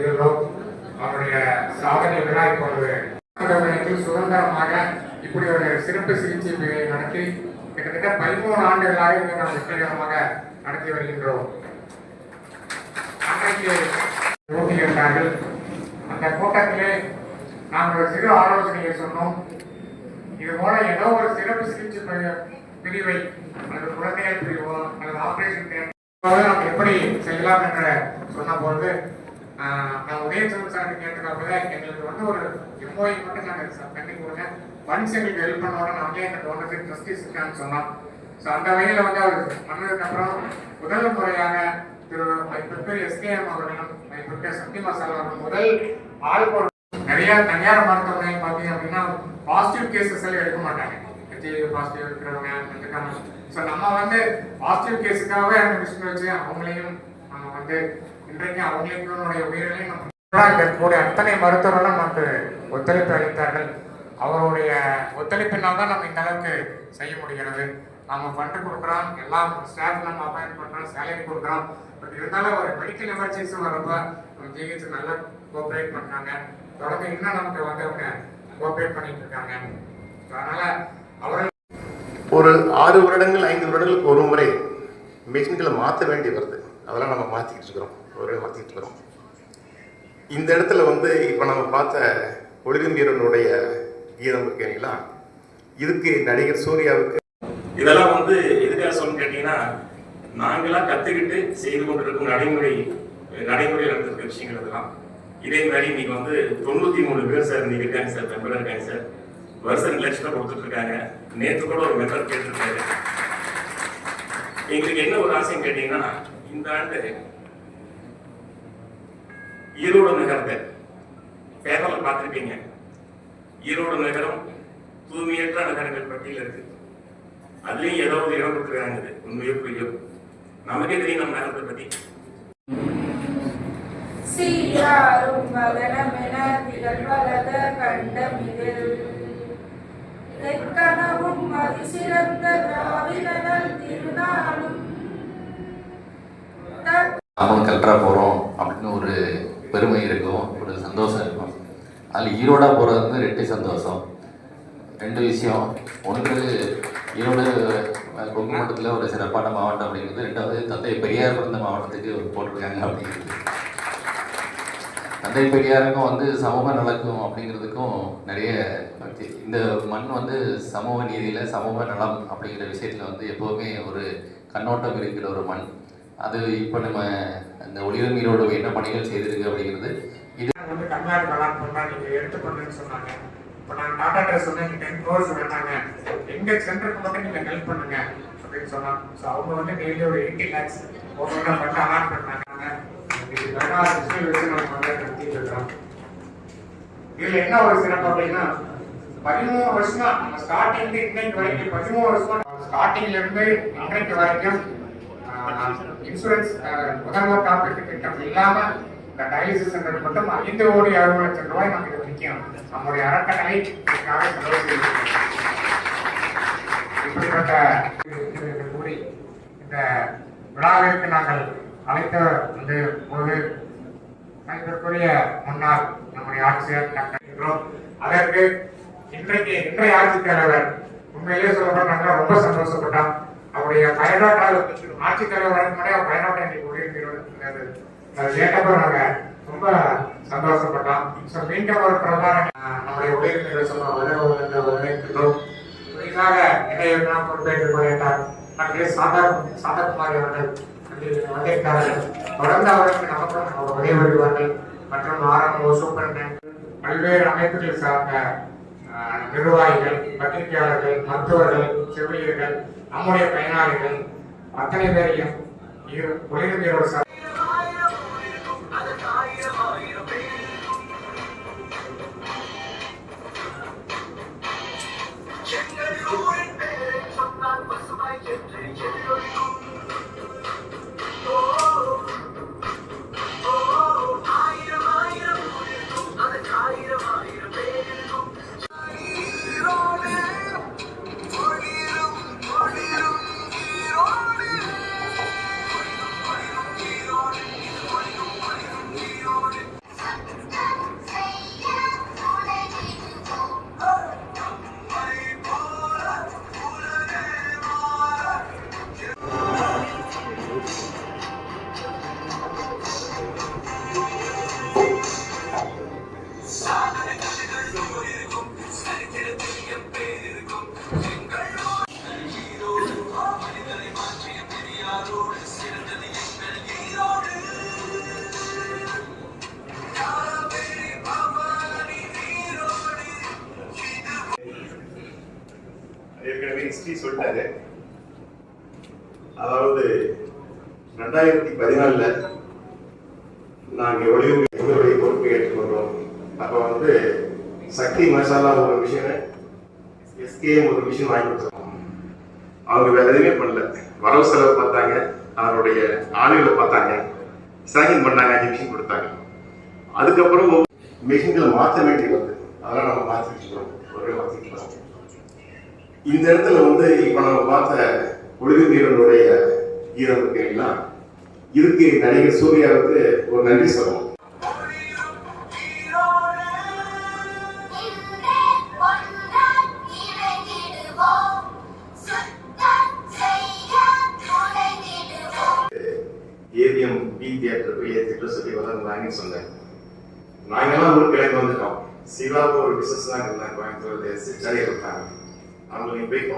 மக்களுக்கு அவருடைய சாதனை விழா இப்பொழுது தமிழகத்தில் சுதந்திரமாக இப்படி ஒரு சிறப்பு சிகிச்சை நடத்தி கிட்டத்தட்ட பதிமூணு ஆண்டுகளாக இங்கே நாம் வெற்றிகரமாக நடத்தி வருகின்றோம். அன்றைக்கு அந்த கூட்டத்திலே நாங்கள் ஒரு சிறு ஆலோசனையை சொன்னோம். இது போல ஏதோ ஒரு சிறப்பு சிகிச்சை பிரிவை அல்லது குழந்தைகள் பிரிவோ அல்லது ஆபரேஷன் நாம் எப்படி செய்யலாம் என்ற சொன்ன பொழுது நான் சார் கேட்டதாக எங்களுக்கு வந்து ஒரு எம்ஓஐ மட்டும் நாங்கள் பண்ணி கொடுங்க. ஒன்ஸ் எங்களுக்கு ஹெல்ப் பண்ணோட நாங்களே எங்க டோனர் ட்ரஸ்டீஸ் இருக்கான்னு சொன்னோம். ஸோ அந்த வகையில் வந்து அவர் பண்ணதுக்கு அப்புறம் முதல் முறையாக திரு மைப்பிற்கு எஸ்கேஎம் அவர்களும் மைப்பிற்கு சக்தி சார் அவர்கள் முதல் ஆள் நிறைய தனியார் மருத்துவமனை பார்த்தீங்க அப்படின்னா பாசிட்டிவ் கேசஸ் எல்லாம் எடுக்க மாட்டாங்க. ஹெச்ஐவி பாசிட்டிவ் இருக்கிறவங்க இருக்காங்க ஸோ நம்ம வந்து பாசிட்டிவ் கேஸுக்காகவே அந்த மிஷின் வச்சு அவங்களையும் நம்ம வந்து இன்றைக்கு அவங்களுடைய உயிரிலையும் நம்ம இருக்கக்கூடிய அத்தனை மருத்துவர்களும் நமக்கு ஒத்துழைப்பு அளித்தார்கள். அவருடைய ஒத்துழைப்பினால் தான் நம்ம இந்த அளவுக்கு செய்ய முடிகிறது. நம்ம ஃபண்டு கொடுக்குறோம் எல்லா ஸ்டாஃப் நம்ம அப்பாயின் பண்ணுறோம் சேலரி கொடுக்குறோம். பட் இருந்தாலும் ஒரு மெடிக்கல் எமர்ஜென்சி வரப்ப நம்ம ஜிஹெச் நல்லா கோஆப்ரேட் பண்ணாங்க தொடர்ந்து இன்னும் நமக்கு வந்து அவங்க கோஆப்ரேட் பண்ணிட்டு இருக்காங்க. So, அதனால அவர்கள் ஒரு ஆறு வருடங்கள் ஐந்து வருடங்களுக்கு ஒரு முறை மிஷின்களை மாற்ற வேண்டி வருது. அதெல்லாம் நம்ம மாற்றிக்கிட்டு இருக்கிறோம். ஒரு மாற்றிக்கிட்டு இருக்கிறோம் இந்த இடத்துல வந்து இப்போ நம்ம பார்த்த ஒளிகம்பீரனுடைய கீதம் இருக்கீங்களா இதுக்கு நடிகர் சூர்யாவுக்கு இதெல்லாம் வந்து எதுக்காக சொல்லு கேட்டீங்கன்னா நாங்களாம் கத்துக்கிட்டு செய்து கொண்டிருக்கும் நடைமுறை நடைமுறையில் நடந்திருக்க விஷயங்கள் இதெல்லாம். இதே மாதிரி இன்னைக்கு வந்து தொண்ணூத்தி மூணு பேர் சார் இன்னைக்கு இருக்காங்க சார் மெம்பர் இருக்காங்க சார். வருஷம் லட்சம் கொடுத்துட்டு இருக்காங்க நேற்று கூட ஒரு மெம்பர் கேட்டிருக்காரு. எங்களுக்கு என்ன ஒரு ஆசைன்னு கேட்டீங்கன்னா இந்த ஆண்டு ஈரோடு நகரத்தை பேப்பர்ல பார்த்திருப்பீங்க. ஈரோடு நகரம் தூய்மையற்ற நகரங்கள் பட்டியல் இருக்கு. அதுலயும் ஏதாவது இடம் கொடுத்துருக்காங்க உண்மையோ பொய்யோ நமக்கே தெரியும் நம்ம நகரத்தை பத்தி. சீராரும் மகனமென திகழ்வலத கண்டமிதில் அதிசிறந்த திருநாளும். போகிறோம் அப்படின்னு ஒரு பெருமை இருக்கும் ஒரு சந்தோஷம் இருக்கும். அதில் ஈரோடாக போகிறது வந்து ரெட்டு சந்தோஷம். ரெண்டு விஷயம். ஒன்று ஈரோடு அஹ், கொங்கு ஒரு சிறப்பான மாவட்டம் அப்படிங்கிறது. ரெண்டாவது தந்தை பெரியார் பிறந்த மாவட்டத்துக்கு ஒரு போட்டிருக்காங்க அப்படிங்கிறது. தந்தை பெரியாருக்கும் வந்து சமூக நலக்கும் அப்படிங்கிறதுக்கும் நிறைய இந்த மண் வந்து சமூக நீதியில் சமூக நலம் அப்படிங்கிற விஷயத்தில் வந்து எப்போவுமே ஒரு கண்ணோட்டம் இருக்கிற ஒரு மண். அது இப்போ நம்ம அந்த ஒளிரும் என்ன பணிகள் செய்திருக்கு அப்படிங்கிறது இது வந்து கம்மியாக இருக்கலாம் சொன்னா நீங்க எடுத்துக்கொண்டுன்னு சொன்னாங்க. இப்போ நான் டாடா ட்ரெஸ் சொன்னேன் டென் க்ரோர்ஸ் வேண்டாங்க எங்கள் சென்டருக்கு மட்டும் நீங்க ஹெல்ப் பண்ணுங்க அப்படின்னு சொன்னாங்க. ஸோ அவங்க வந்து டெய்லி ஒரு எயிட்டி லேக்ஸ் ஒவ்வொன்றா பண்ணி அலாட் பண்ணாங்க. இது வேணா சிஸ்டம் வச்சு நம்ம வந்து நடத்திட்டு இருக்கிறோம் இதுல என்ன ஒரு சிறப்பு அப்படின்னா பதிமூணு வருஷம் நம்ம ஸ்டார்டிங் இன்னைக்கு வரைக்கும் பதிமூணு வருஷம் ஸ்டார்டிங்ல இருந்து இன்றைக்கு வரைக்கும் இன்சூரன்ஸ் uh, முதல்வர் காப்பீட்டு திட்டம் இல்லாம இந்த டயாலிசிஸ் சென்டர் மட்டும் ஐந்து கோடி அறுபது லட்சம் ரூபாய் நமக்கு இது வரைக்கும் நம்முடைய அறக்கட்டளை இதுக்காக செலவு செய்திருக்கிறோம். இப்படிப்பட்ட கூறி இந்த விழாவிற்கு நாங்கள் அழைத்த வந்து போது இதற்குரிய முன்னாள் நம்முடைய ஆட்சியர் நாங்கள் அதற்கு இன்றைக்கு இன்றைய ஆட்சித் தலைவர் உண்மையிலேயே சொல்லப்போனா நாங்கள் ரொம்ப சந்தோஷப்பட்டோம். அவருடைய பயனாட்டால் ஆட்சித்தலைவர் தலைவர் அவர் பயனாட்டம் இன்னைக்கு உயர்ந்திருக்கிறது அதை கேட்டப்ப நாங்க ரொம்ப சந்தோஷப்பட்டோம். ஸோ மீண்டும் ஒரு பிரதான நம்முடைய உதயநிதி சொன்ன வருவது வரவேற்கின்றோம் புதிதாக இடையெல்லாம் பொறுப்பேற்றுக் கொள்கிறார் நம்முடைய சாதா சாதகுமாரி அவர்கள் வந்திருக்கிறார்கள். தொடர்ந்து அவருக்கு நமக்கும் அவர் உதவி வருவார்கள். மற்றும் ஆரம்ப சூப்பரண்ட் பல்வேறு அமைப்புகள் சார்ந்த நிர்வாகிகள் பத்திரிகையாளர்கள் மருத்துவர்கள் செவிலியர்கள் நம்முடைய பயனாளிகள் அத்தனை பேரையும் இரு ஒளிர்வீரோடு சார் சொல்லிட்டாரு. அதாவது ரெண்டாயிரத்தி பதினாலுல நாங்க ஒளிவு எங்களுடைய பொறுப்பை ஏற்றுக்கொண்டோம். அப்ப வந்து சக்தி மசாலா ஒரு மிஷினு எஸ்கேஎம் ஒரு மிஷின் வாங்கி கொடுத்தோம். அவங்க வேற எதுவுமே பண்ணல. வரவு செலவு பார்த்தாங்க அவருடைய ஆளுகளை பார்த்தாங்க சைன் பண்ணாங்க அஞ்சு மிஷின் கொடுத்தாங்க. அதுக்கப்புறம் மிஷின்களை மாற்ற வேண்டி வருது அதெல்லாம் நம்ம மாற்றிட்டு ஒரே மாற்றிக்கலாம் இந்த இடத்துல வந்து இப்ப நம்ம பார்த்த ஒளிவு வீரனுடைய ஈரம் இருக்கீங்களா இதுக்கு நடிகர் சூர்யாவுக்கு ஒரு நன்றி சொல்லணும்.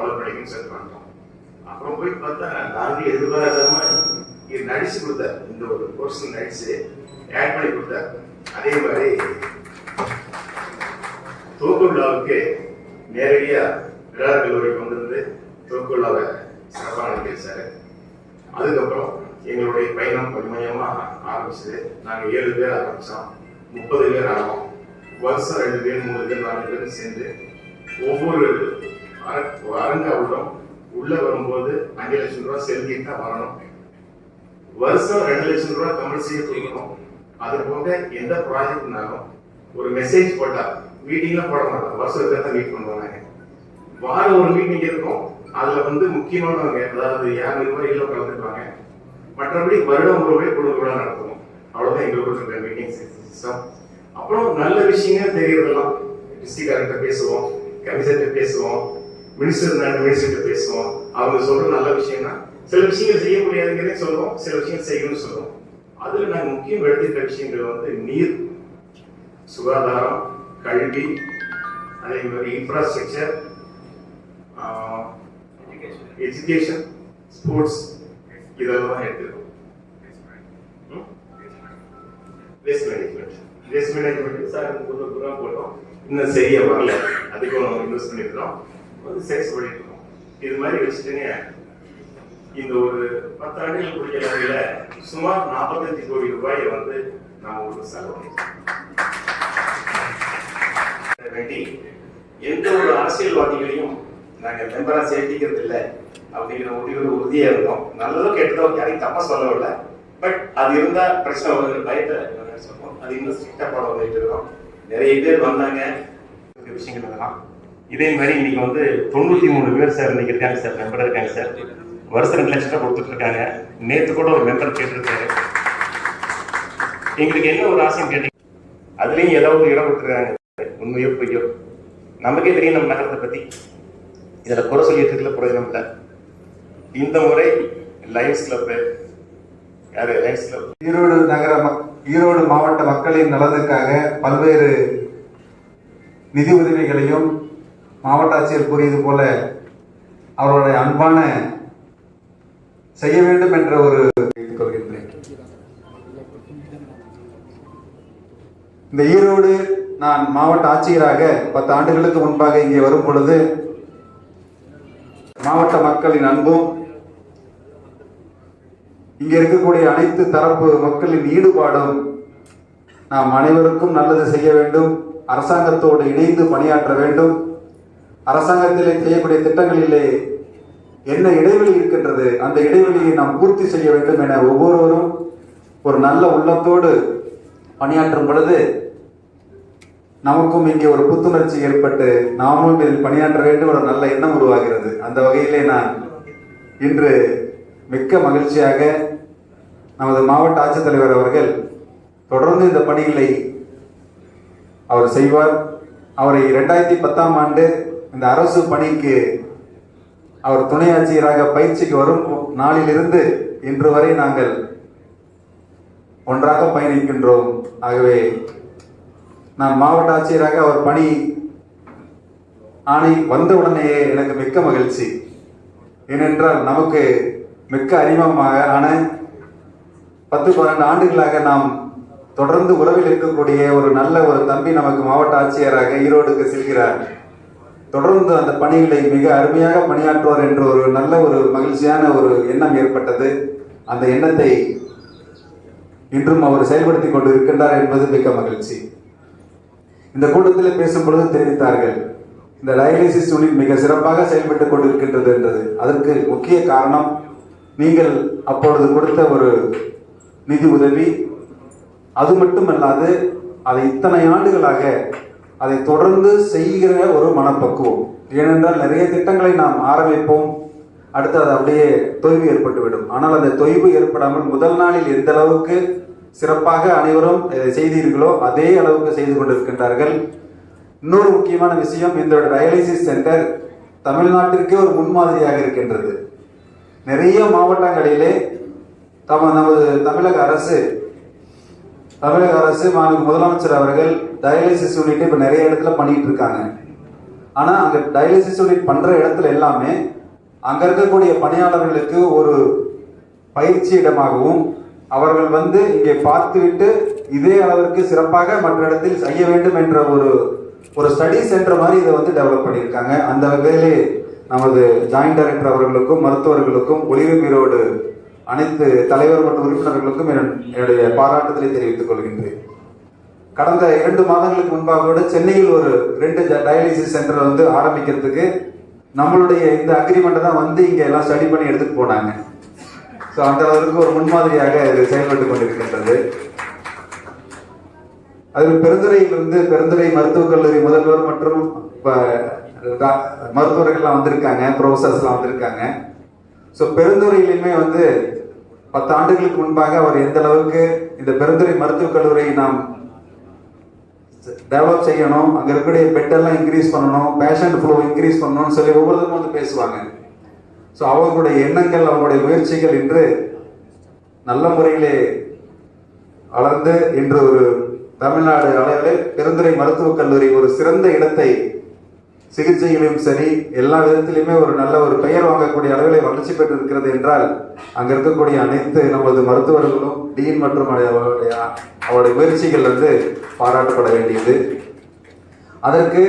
ஃபாலோ பண்ணிட்டோம் அப்புறம் போய் பார்த்தா காந்தி எதிர்பாராதமா இது நடிச்சு கொடுத்தார். இந்த ஒரு போர்ஷன் நடிச்சு ஆட் பண்ணி கொடுத்தார். அதே மாதிரி தோக்குல்லாவுக்கு நேரடியா விழா கல்லூரிக்கு வந்திருந்து தோக்குல்லாவை சிறப்பாக அனுப்பி அதுக்கப்புறம் எங்களுடைய பயணம் கொஞ்சமா ஆரம்பிச்சது. நாங்க ஏழு பேர் ஆரம்பிச்சோம். முப்பது பேர் ஆகும் வருஷம் ரெண்டு பேர் மூணு பேர் நாலு பேர் சேர்ந்து ஒவ்வொரு அர- அரங்காவிலும் உள்ள வரும்போது அஞ்சு லட்சம் ரூபாய் செலுத்திட்டு தான் வரணும். வருஷம் ரெண்டு லட்சம் ரூபாய் தமிழ் செய்ய கொடுக்கணும். அது போக எந்த ப்ராஜெக்ட்னாலும் ஒரு மெசேஜ் போட்டா மீட்டிங்லாம் போட மாட்டோம் வருஷத்துக்கு தான் மீட் பண்ணுவாங்க. வாரம் ஒரு மீட்டிங் இருக்கும். அதுல வந்து முக்கியமானவங்க அதாவது யார் நிர்வாகிகளோ கலந்துருப்பாங்க மற்றபடி வருடம் ஒரு முறை குழு கூட நடத்துவோம். அவ்வளவுதான் எங்களுக்கு இருக்கிற மீட்டிங் சிஸ்டம் அப்புறம் நல்ல விஷயங்கள் தெரியறதெல்லாம். டிஸ்ட்ரிக்ட் கலெக்டர் பேசுவோம். கமிஷனர் பேசுவோம். மினிஸ்டர் மினிஸ்டர் பேசுவோம். அவங்க சொல்ற நல்ல விஷயம்னா சில விஷயங்கள் செய்ய முடியாதுங்கிறதே சொல்லுவோம். சில விஷயங்கள் செய்யணும்னு சொல்லுவோம். அதுல நாங்க முக்கியம் எடுத்துக்கிட்ட விஷயங்கள் வந்து நீர் சுகாதாரம் கல்வி அதே மாதிரி இன்ஃப்ராஸ்ட்ரக்சர் எஜுகேஷன் ஸ்போர்ட்ஸ் இதெல்லாம் எடுத்துருக்கோம் waste management waste management sir முப்பது ரூபா போட்டோம். இன்னும் சரியா வரல. அதுக்கும் இன்வெஸ்ட் பண்ணிருக்கிறோம். வந்து சேல்ஸ் பண்ணிட்டு இருக்கோம். இது மாதிரி வச்சுட்டுங்க இந்த ஒரு பத்து ஆண்டுகள் கூடிய சுமார் நாற்பத்தஞ்சு கோடி ரூபாயை வந்து நான் ஒரு செலவு வேண்டி எந்த ஒரு அரசியல்வாதிகளையும் நாங்கள் மெம்பராக சேர்த்திக்கிறது இல்லை அப்படிங்கிற முடிவு உறுதியாக இருந்தோம். நல்லதோ கெட்டதோ யாரையும் தப்பாக சொல்லவில்லை. பட் அது இருந்தால் பிரச்சனை வருங்கிற பயத்தை நாங்க அது இன்னும் ஸ்ட்ரிக்டாக ஃபாலோ வந்துட்டு இருக்கோம். நிறைய பேர் வந்தாங்க. விஷயங்கள் இதெல்லாம் இதே மாதிரி இன்னைக்கு வந்து தொண்ணூத்தி மூணு பேர் சார் இன்னைக்கு இருக்காங்க சார் மெம்பர் இருக்காங்க சார். வருஷம் ரெண்டு லட்சம் ரூபாய் கொடுத்துட்டு இருக்காங்க நேத்து கூட ஒரு மெம்பர் கேட்டிருக்காரு. எங்களுக்கு என்ன ஒரு ஆசைன்னு கேட்டீங்க? அதுலயும் ஏதாவது இடம் கொடுத்துருக்காங்க. உண்மையோ பொய்யோ? நமக்கே தெரியும் நம்ம நகரத்தை பத்தி. இதில் குறை சொல்லிட்டு இருக்கல பிரயோஜனம் இல்லை. இந்த முறை லயன்ஸ் கிளப் யாரு? லயன்ஸ் கிளப் ஈரோடு நகர ஈரோடு மாவட்ட மக்களின் நலனுக்காக பல்வேறு நிதி உதவிகளையும் மாவட்ட ஆட்சியர் கூறியது போல அவருடைய அன்பான செய்ய வேண்டும் என்ற ஒரு கொள்கின்றேன் இந்த ஈரோடு நான் மாவட்ட ஆட்சியராக பத்து ஆண்டுகளுக்கு முன்பாக இங்கே வரும் பொழுது மாவட்ட மக்களின் அன்பும் இங்கே இருக்கக்கூடிய அனைத்து தரப்பு மக்களின் ஈடுபாடும் நாம் அனைவருக்கும் நல்லது செய்ய வேண்டும் அரசாங்கத்தோடு இணைந்து பணியாற்ற வேண்டும். அரசாங்கத்திலே செய்யக்கூடிய திட்டங்களிலே என்ன இடைவெளி இருக்கின்றது அந்த இடைவெளியை நாம் பூர்த்தி செய்ய வேண்டும் என ஒவ்வொருவரும் ஒரு நல்ல உள்ளத்தோடு பணியாற்றும் பொழுது நமக்கும் இங்கே ஒரு புத்துணர்ச்சி ஏற்பட்டு நாமும் இதில் பணியாற்ற வேண்டும் ஒரு நல்ல எண்ணம் உருவாகிறது. அந்த வகையிலே நான் இன்று மிக்க மகிழ்ச்சியாக நமது மாவட்ட ஆட்சித்தலைவர் அவர்கள் தொடர்ந்து இந்த பணிகளை அவர் செய்வார். அவரை இரண்டாயிரத்தி பத்தாம் ஆண்டு இந்த அரசு பணிக்கு அவர் துணை ஆட்சியராக பயிற்சிக்கு வரும் நாளிலிருந்து இன்று வரை நாங்கள் ஒன்றாக பயணிக்கின்றோம். ஆகவே நான் மாவட்ட ஆட்சியராக அவர் பணி ஆணை வந்த உடனேயே எனக்கு மிக்க மகிழ்ச்சி. ஏனென்றால் நமக்கு மிக்க அறிமுகமாக ஆன பத்து பன்னெண்டு ஆண்டுகளாக நாம் தொடர்ந்து உறவில் இருக்கக்கூடிய ஒரு நல்ல ஒரு தம்பி நமக்கு மாவட்ட ஆட்சியராக ஈரோடுக்கு செல்கிறார். தொடர்ந்து அந்த பணிகளை மிக அருமையாக பணியாற்றுவார் என்ற ஒரு நல்ல ஒரு மகிழ்ச்சியான ஒரு எண்ணம் ஏற்பட்டது. அந்த எண்ணத்தை இன்றும் அவர் செயல்படுத்தி கொண்டு இருக்கின்றார் என்பது மிக்க மகிழ்ச்சி. இந்த கூட்டத்தில் பேசும் பொழுது தெரிவித்தார்கள் இந்த டயாலிசிஸ் யூனிட் மிக சிறப்பாக செயல்பட்டுக் கொண்டிருக்கின்றது என்றது. அதற்கு முக்கிய காரணம் நீங்கள் அப்பொழுது கொடுத்த ஒரு நிதி உதவி அது மட்டுமல்லாது அதை இத்தனை ஆண்டுகளாக அதை தொடர்ந்து செய்கிற ஒரு மனப்பக்குவம். ஏனென்றால் நிறைய திட்டங்களை நாம் ஆரம்பிப்போம். அடுத்து அது அப்படியே தொய்வு ஏற்பட்டுவிடும். ஆனால் அந்த தொய்வு ஏற்படாமல் முதல் நாளில் எந்த அளவுக்கு சிறப்பாக அனைவரும் செய்தீர்களோ அதே அளவுக்கு செய்து கொண்டிருக்கின்றார்கள். இன்னொரு முக்கியமான விஷயம் இந்த டயாலிசிஸ் சென்டர் தமிழ்நாட்டிற்கே ஒரு முன்மாதிரியாக இருக்கின்றது. நிறைய மாவட்டங்களிலே தம நமது தமிழக அரசு தமிழக அரசு மாநில முதலமைச்சர் அவர்கள் டயாலிசிஸ் யூனிட் இப்போ நிறைய இடத்துல பண்ணிட்டு இருக்காங்க. ஆனால் அங்கே டயாலிசிஸ் யூனிட் பண்ணுற இடத்துல எல்லாமே அங்கே இருக்கக்கூடிய பணியாளர்களுக்கு ஒரு பயிற்சி இடமாகவும் அவர்கள் வந்து இங்கே பார்த்துவிட்டு இதே அளவிற்கு சிறப்பாக மற்ற இடத்தில் செய்ய வேண்டும் என்ற ஒரு ஒரு ஸ்டடி சென்டர் மாதிரி இதை வந்து டெவலப் பண்ணியிருக்காங்க. அந்த வகையிலே நமது ஜாயிண்ட் டைரக்டர் அவர்களுக்கும் மருத்துவர்களுக்கும் ஒளிவு மீரோடு அனைத்து தலைவர் மற்றும் உறுப்பினர்களுக்கும் என்னுடைய பாராட்டுதலை தெரிவித்துக் கொள்கின்றேன். கடந்த இரண்டு மாதங்களுக்கு முன்பாக கூட சென்னையில் ஒரு ரெண்டு டயாலிசிஸ் சென்டர் வந்து ஆரம்பிக்கிறதுக்கு நம்மளுடைய இந்த அக்ரிமெண்ட்டை தான் வந்து இங்க எல்லாம் ஸ்டடி பண்ணி எடுத்துட்டு போனாங்க. ஸோ அந்த அளவுக்கு ஒரு முன்மாதிரியாக இது செயல்பட்டு கொண்டிருக்கின்றது. அதில் பெருந்துறையிலிருந்து பெருந்துறை மருத்துவக் கல்லூரி முதல்வர் மற்றும் மருத்துவர்கள்லாம் வந்திருக்காங்க ப்ரொஃபசர்ஸ்லாம் வந்திருக்காங்க. ஸோ பெருந்துறையிலுமே வந்து பத்து ஆண்டுகளுக்கு முன்பாக அவர் எந்த அளவுக்கு இந்த பெருந்துறை மருத்துவக் கல்லூரியை நாம் டெவலப் செய்யணும் அங்க இருக்கக்கூடிய பெட்டெல்லாம் இன்க்ரீஸ் பண்ணணும் பேஷண்ட் ஃப்ளோ இன்க்ரீஸ் பண்ணணும்னு சொல்லி ஒவ்வொருத்தரும் வந்து பேசுவாங்க. ஸோ அவர்களுடைய எண்ணங்கள் அவங்களுடைய முயற்சிகள் இன்று நல்ல முறையிலே வளர்ந்து இன்று ஒரு தமிழ்நாடு அளவில் பெருந்துறை மருத்துவக் கல்லூரி ஒரு சிறந்த இடத்தை சிகிச்சையிலும் சரி எல்லா விதத்திலுமே ஒரு நல்ல ஒரு பெயர் வாங்கக்கூடிய அளவில் வளர்ச்சி பெற்று இருக்கிறது என்றால் அங்கே இருக்கக்கூடிய அனைத்து நமது மருத்துவர்களும் டீன் மற்றும் அவருடைய அவருடைய முயற்சிகள் வந்து பாராட்டப்பட வேண்டியது. அதற்கு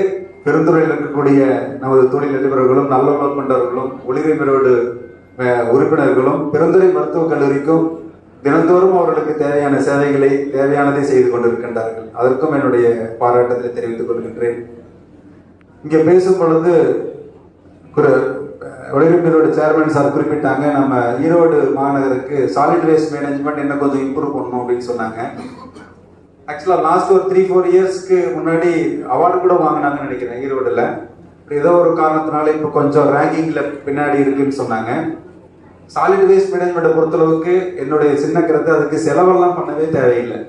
பெருந்துறையில் இருக்கக்கூடிய நமது தொழில் அதிபர்களும் நல்ல கொண்டவர்களும் ஒளிவுமீரோடு உறுப்பினர்களும் பெருந்துறை மருத்துவக் கல்லூரிக்கும் தினந்தோறும் அவர்களுக்கு தேவையான சேவைகளை தேவையானதை செய்து கொண்டிருக்கின்றார்கள். அதற்கும் என்னுடைய பாராட்டத்தை தெரிவித்துக் கொள்கின்றேன். இங்கே பேசும் பொழுது ஒரு ஒளிபரப்பினரோட சேர்மன் சார் குறிப்பிட்டாங்க நம்ம ஈரோடு மாநகருக்கு சாலிட் வேஸ்ட் மேனேஜ்மெண்ட் என்ன கொஞ்சம் இம்ப்ரூவ் பண்ணணும் அப்படின்னு சொன்னாங்க. ஆக்சுவலாக லாஸ்ட் ஒரு த்ரீ ஃபோர் இயர்ஸ்க்கு முன்னாடி அவார்டு கூட வாங்கினாங்கன்னு நினைக்கிறேன் ஈரோடுல. ஏதோ ஒரு காரணத்தினால இப்போ கொஞ்சம் ரேங்கிங்கில் பின்னாடி இருக்குன்னு சொன்னாங்க. சாலிட் வேஸ்ட் மேனேஜ்மெண்ட்டை பொறுத்தளவுக்கு என்னுடைய சின்ன கருத்து அதுக்கு செலவெல்லாம் பண்ணவே தேவையில்லை.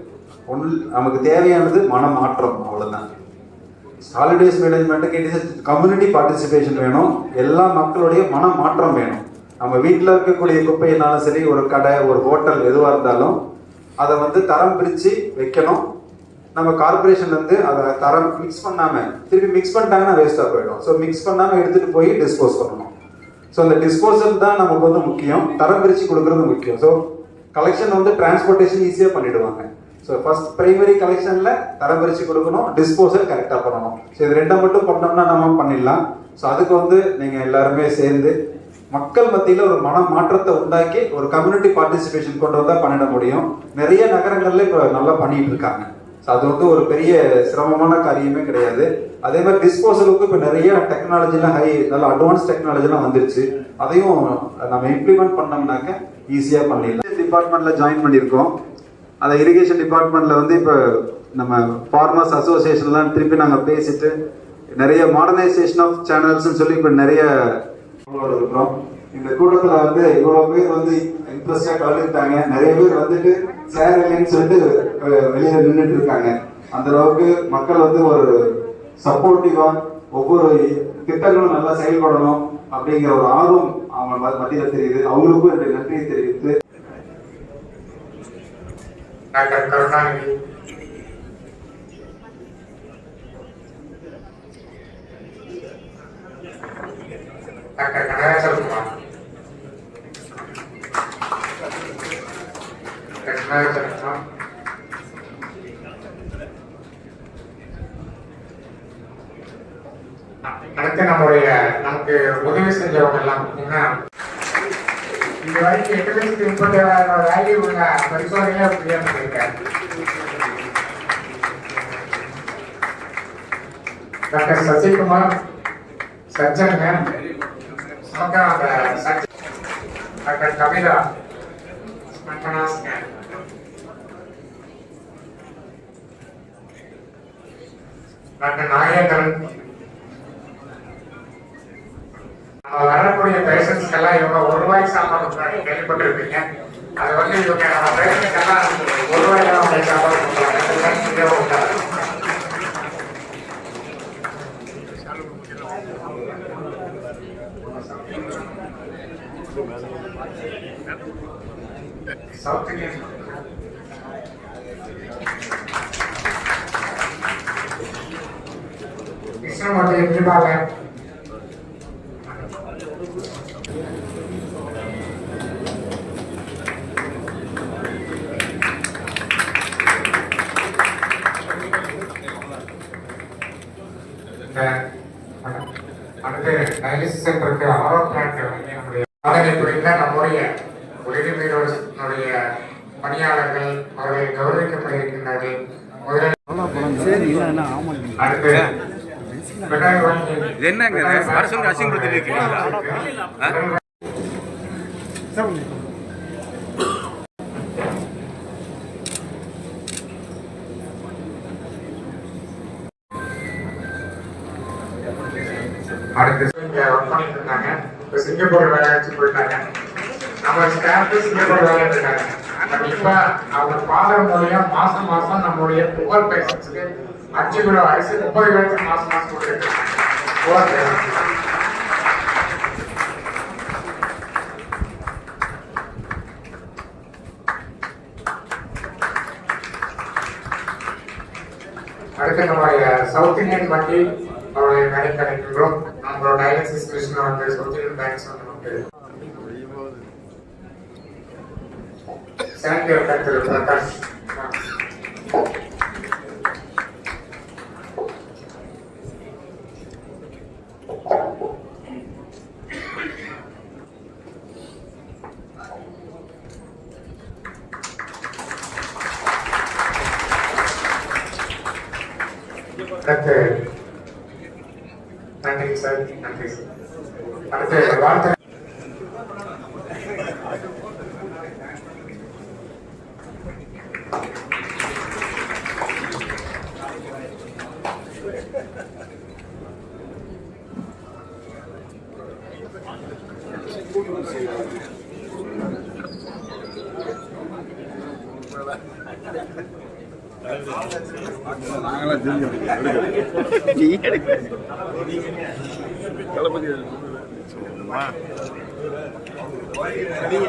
ஒன்று நமக்கு தேவையானது மன மாற்றம் அவ்வளவுதான். சாலிட் வேஸ்ட் மேனேஜ்மெண்ட்டுக்கு இட் இஸ் கம்யூனிட்டி பார்ட்டிசிபேஷன் வேணும். எல்லா மக்களுடைய மன மாற்றம் வேணும். நம்ம வீட்டில் இருக்கக்கூடிய குப்பையினாலும் சரி ஒரு கடை ஒரு ஹோட்டல் எதுவாக இருந்தாலும் அதை வந்து தரம் பிரித்து வைக்கணும். நம்ம கார்பரேஷன் வந்து அதை தரம் மிக்ஸ் பண்ணாமல் திருப்பி மிக்ஸ் பண்ணிட்டாங்கன்னா வேஸ்ட்டாக போயிடும். ஸோ மிக்ஸ் பண்ணாமல் எடுத்துகிட்டு போய் டிஸ்போஸ் பண்ணணும். ஸோ அந்த டிஸ்போசல் தான் நமக்கு வந்து முக்கியம். தரம் பிரித்து கொடுக்குறது முக்கியம். ஸோ கலெக்ஷன் வந்து டிரான்ஸ்போர்ட்டேஷன் ஈஸியாக பண்ணிவிடுவாங்க ஸோ ஃபர்ஸ்ட் பிரைமரி கலெக்ஷனில் தரம் கொடுக்கணும் டிஸ்போசல் கரெக்டாக பண்ணணும். ஸோ இது ரெண்டை மட்டும் பண்ணோம்னா நம்ம பண்ணிடலாம். ஸோ அதுக்கு வந்து நீங்கள் எல்லாருமே சேர்ந்து மக்கள் மத்தியில் ஒரு மன மாற்றத்தை உண்டாக்கி ஒரு கம்யூனிட்டி பார்ட்டிசிபேஷன் கொண்டு வந்தால் பண்ணிட முடியும். நிறைய நகரங்கள்ல இப்போ நல்லா பண்ணிட்டு இருக்காங்க. ஸோ அது வந்து ஒரு பெரிய சிரமமான காரியமே கிடையாது. அதே மாதிரி டிஸ்போசலுக்கு இப்போ நிறைய டெக்னாலஜிலாம் ஹை நல்ல அட்வான்ஸ் டெக்னாலஜிலாம் வந்துருச்சு. அதையும் நம்ம இம்ப்ளிமெண்ட் பண்ணோம்னாக்க ஈஸியாக பண்ணிடலாம். டிபார்ட்மெண்ட்டில் ஜாயின் பண்ணியிருக்கோம். அந்த இரிகேஷன் டிபார்ட்மெண்ட்டில் வந்து இப்போ நம்ம ஃபார்மர்ஸ் அசோசியேஷன்லாம் திருப்பி நாங்கள் பேசிட்டு நிறைய மாடர்னைசேஷன் ஆஃப் சேனல்ஸ்னு சொல்லி இப்போ நிறைய இருக்கிறோம். இந்த கூட்டத்தில் வந்து இவ்வளோ பேர் வந்து இன்ட்ரெஸ்டாக கலந்துட்டாங்க நிறைய பேர் வந்துட்டு சேர் இல்லைன்னு சொல்லிட்டு வெளியில் வெளியே நின்றுட்டு இருக்காங்க. அந்த அளவுக்கு மக்கள் வந்து ஒரு சப்போர்ட்டிவாக ஒவ்வொரு திட்டங்களும் நல்லா செயல்படணும் அப்படிங்கிற ஒரு ஆர்வம் அவங்க மத்தியில் தெரியுது. அவங்களுக்கும் என்னுடைய நன்றியை தெரிவித்து doctor Karunanidhi doctor Kanakesankumar doctor Kanakesankumar அடுத்த அடுத்து நம்முடைய நமக்கு உதவி செஞ்சவங்க எல்லாம் என்ன இது வரைக்கும் எட்டு லட்சத்தி முப்பத்தி ஏழாயிரம் வேல்யூ உள்ள பரிசோதனையை கிளியர் பண்ணியிருக்காரு டாக்டர் சசிகுமார் சஜ்ஜனுங்க நமக்கு அந்த டாக்டர் கவிதா ஸ்மட்டனாஸ்ங்க டாக்டர் நாயகரன் ரூபாய்க்கு சாப்பாடு கொடுக்குறாங்க கேள்விப்பட்டிருப்பீங்க அது வந்து இவங்க நம்ம பேஷண்ட்ஸ் எல்லாம் ஒரு ரூபாய்க்கு தான் அவங்களுக்கு சாப்பாடு கொடுக்குறாங்க ஃப்ரீயாக கொடுக்குறாங்க சவுத் இந்தியன் கிருஷ்ணமூர்த்தி தீபாவளி இந்த அடுத்து டயாலிசிஸ் சென்டருக்கு ஆரோ பிளான்ட் நம்முடைய சாதனை புரிந்த நம்முடைய உயிர்மீரோடைய பணியாளர்கள் அவர்கள் முதலில் அடுத்து இது என்னங்க சொல்லி அசிங்கப்படுத்திட்டு இருக்கீங்களா? பண்ணிட்டு இருந்தாங்க இப்போ சிங்கப்பூர் வேலை வச்சு போயிட்டாங்க. நம்ம ஸ்டாஃப் சிங்கப்பூர் வேலை இருக்காங்க பட் இப்ப அவங்க ஃபாதர் மூலியம் மாசம் மாசம் நம்மளுடைய புகழ் பேஷன்ஸ்க்கு அஞ்சு கிலோ அரிசி முப்பது கிலோ மாசம் மாசம் கொடுத்துருக்காங்க. புகழ் பேஷன்ஸ் அடுத்து நம்முடைய சவுத் இந்தியன் வங்கி அவருடைய வேலை கிடைக்கின்றோம் நம்மளோட dialysis machine south Indian banks வந்து நமக்கு சானிடரி ஃபேக்டரி பிரகாஷ் நாங்களாம் தளபதி நீங்க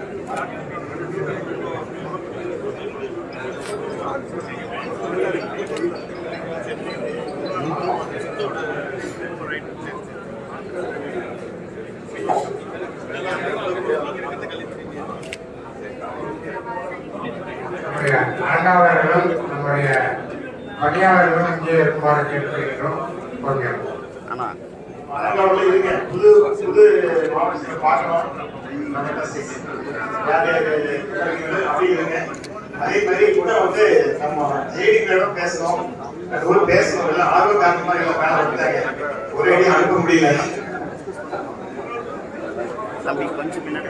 நம்முடைய ஆண்டாளர்களும் நம்முடைய பணியாளர்களும் இங்கே இருக்குமாறு கேட்டுக்கொள்கிறோம் ஓகே அதனால இருங்க புது புது மாவட்டத்தில் பார்க்கணும் நம்ம டெஸ்டிஸ் யார் யார் இருக்கிறீங்களோ அப்படி இருங்க அதே மாதிரி கூட வந்து நம்ம ஜேடி மேடம் பேசணும் கூட பேசணும் இல்லை ஆர்வம் காரணமா மாதிரி எல்லாம் மேலே வந்துட்டாங்க ஒரே அடி அனுப்ப முடியல. தம்பி கொஞ்சம் பின்னாடி